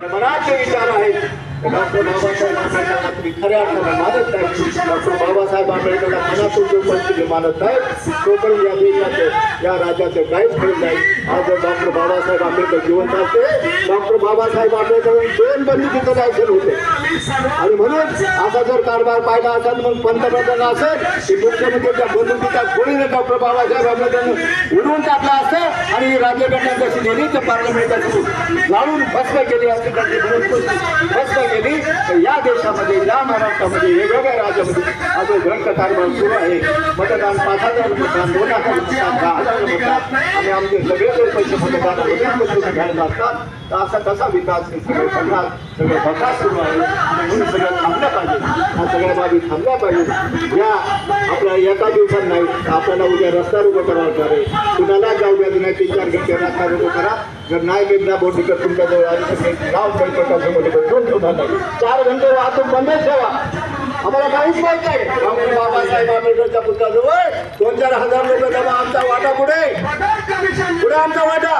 मनाचे विचार आहेत. डॉक्टर बाबासाहेब आंबेडकर खऱ्या अर्थानं मानत नाही. डॉक्टर बाबासाहेब आंबेडकरांना मनातून जोपर्यंत मानत नाही तोपर्यंत या देशाचं या राज्याचं काहीच खरं नाही. आज जर डॉक्टर बाबासाहेब आंबेडकर जिवंत असते डॉक्टर बाबासाहेब आंबेडकर दोन बंदुकीचं लायसन होते. आणि म्हणून आता जर कारभार पाहिला असेल मग पंतप्रधान असेल की मुख्यमंत्र्यांच्या बंदुकीचा गोळीने डॉक्टर बाबासाहेब आंबेडकरांनी उडवून टाकला असतं आणि ही राज्यघटना जशी तर पार्लमेंटाची लावून भस्म केली असती त्यांची भस्म केली. तर या देशामध्ये या महाराष्ट्रामध्ये वेगवेगळ्या राज्यामध्ये आज ग्रंथ कारभार सुरू आहे. मतदान पाच हजार मतदान दोन हजार मतदान दहा हजार मतदान. आणि आमचे सगळे जर पैसे मतदान घ्यायला लागतात तर असा कसा विकास सगळे करणार सगळं बघा सुरू आहे. म्हणून सगळं पाहिजे. हा सगळ्या बाबी थांबल्या पाहिजे. या आपल्या एका दिवसात नाही आपल्याला उद्या रस्ता उभं करावं लागणार आहे कुणाला जाऊ द्या नाही तीन चार घंटे रस्ता उभं करा. जर नाही मेघना बोर्डीकर तुमच्याजवळ आली तर नाव गाव नाही. चार घंटे वाहतूक बंदच ठेवा. आम्हाला काहीच माहीत नाही. डॉक्टर बाबासाहेब आंबेडकरच्या पुस्तकाजवळ दोन चार हजार लोक जमा आमचा वाटा पुढे. पुढे आमचा वाटा.